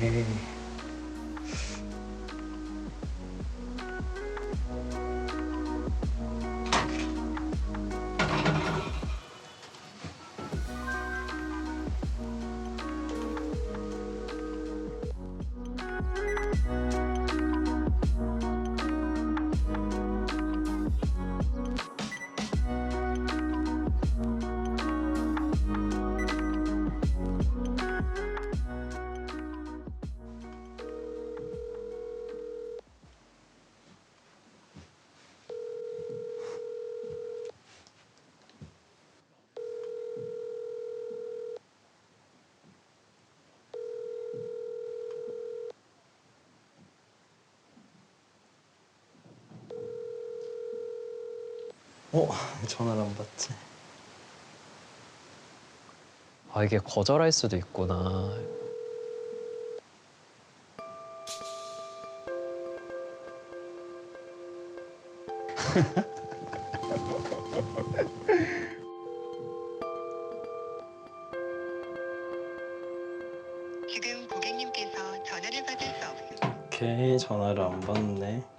오 어, 전화를 안 받지. 아 이게 거절할 수도 있구나. 지금 고객님께서 전화를 받을 수 없습니다. 오케이, 전화를 안 받네.